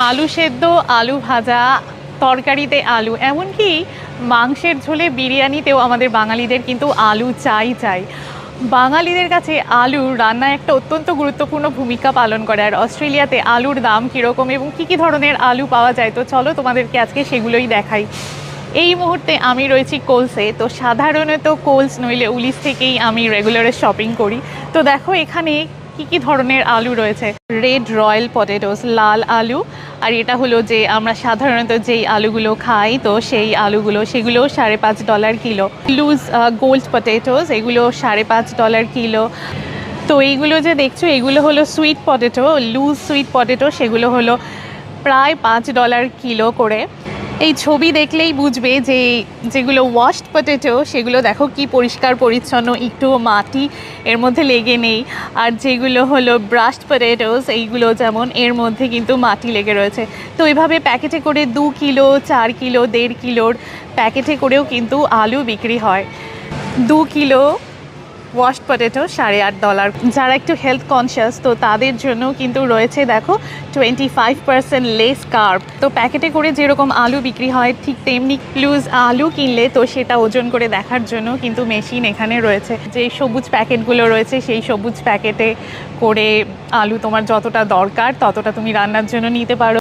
আলু সেদ্ধ, আলু ভাজা, তরকারিতে আলু, এমনকি মাংসের ঝোলে বিরিয়ানিতেও আমাদের বাঙালিদের কিন্তু আলু চাই চাই। বাঙালিদের কাছে আলু রান্নায় একটা অত্যন্ত গুরুত্বপূর্ণ ভূমিকা পালন করে। আর অস্ট্রেলিয়াতে আলুর দাম কীরকম এবং কী কী ধরনের আলু পাওয়া যায়? তো চলো তোমাদেরকে আজকে সেগুলোই দেখাই। এই মুহূর্তে আমি রয়েছি কোলসে। তো সাধারণত কোলস নইলে উলিশ থেকেই আমি রেগুলারে শপিং করি। তো দেখো এখানে কি কি ধরনের আলু রয়েছে? রেড রয়্যাল পটেটোস লাল আলু। আর এটা হলো যে আমরা সাধারণত যেই আলুগুলো খাই, তো সেই আলুগুলো, সেগুলো সাড়ে পাঁচ dollar kilo. Loose gold potatoes এগুলো সাড়ে পাঁচ ডলার কিলো। তো এইগুলো যে দেখছ, এগুলো হলো sweet potato loose sweet potato সেগুলো হলো প্রায় পাঁচ ডলার কিলো করে। এই ছবি দেখলেই বুঝবে যে যেগুলো ওয়াশড পটেটো সেগুলো দেখো কি পরিষ্কার, পরিচ্ছন্ন, একটু মাটি এর মধ্যে লেগে নেই। আর যেগুলো হলো ব্রাশড পটেটোস এইগুলো যেমন এর মধ্যে কিন্তু মাটি লেগে রয়েছে। তো এইভাবে প্যাকেটে করে দু কিলো, চার কিলো, দেড় কিলোর প্যাকেটে করেও কিন্তু আলু বিক্রি হয়। দু কিলো ওয়াশড পটেটো সাড়ে আট ডলার যারা একটু হেলথ কনসিয়াস তো তাদের জন্য কিন্তু রয়েছে, দেখো twenty five percent less carb তো প্যাকেটে করে যেরকম আলু বিক্রি হয়, ঠিক তেমনি লুজ আলু কিনলে, তো সেটা ওজন করে দেখার জন্য কিন্তু মেশিন এখানে রয়েছে। যে সবুজ প্যাকেটগুলো রয়েছে, সেই সবুজ প্যাকেটে করে আলু তোমার যতটা দরকার, ততটা তুমি রান্নার জন্য নিতে পারো।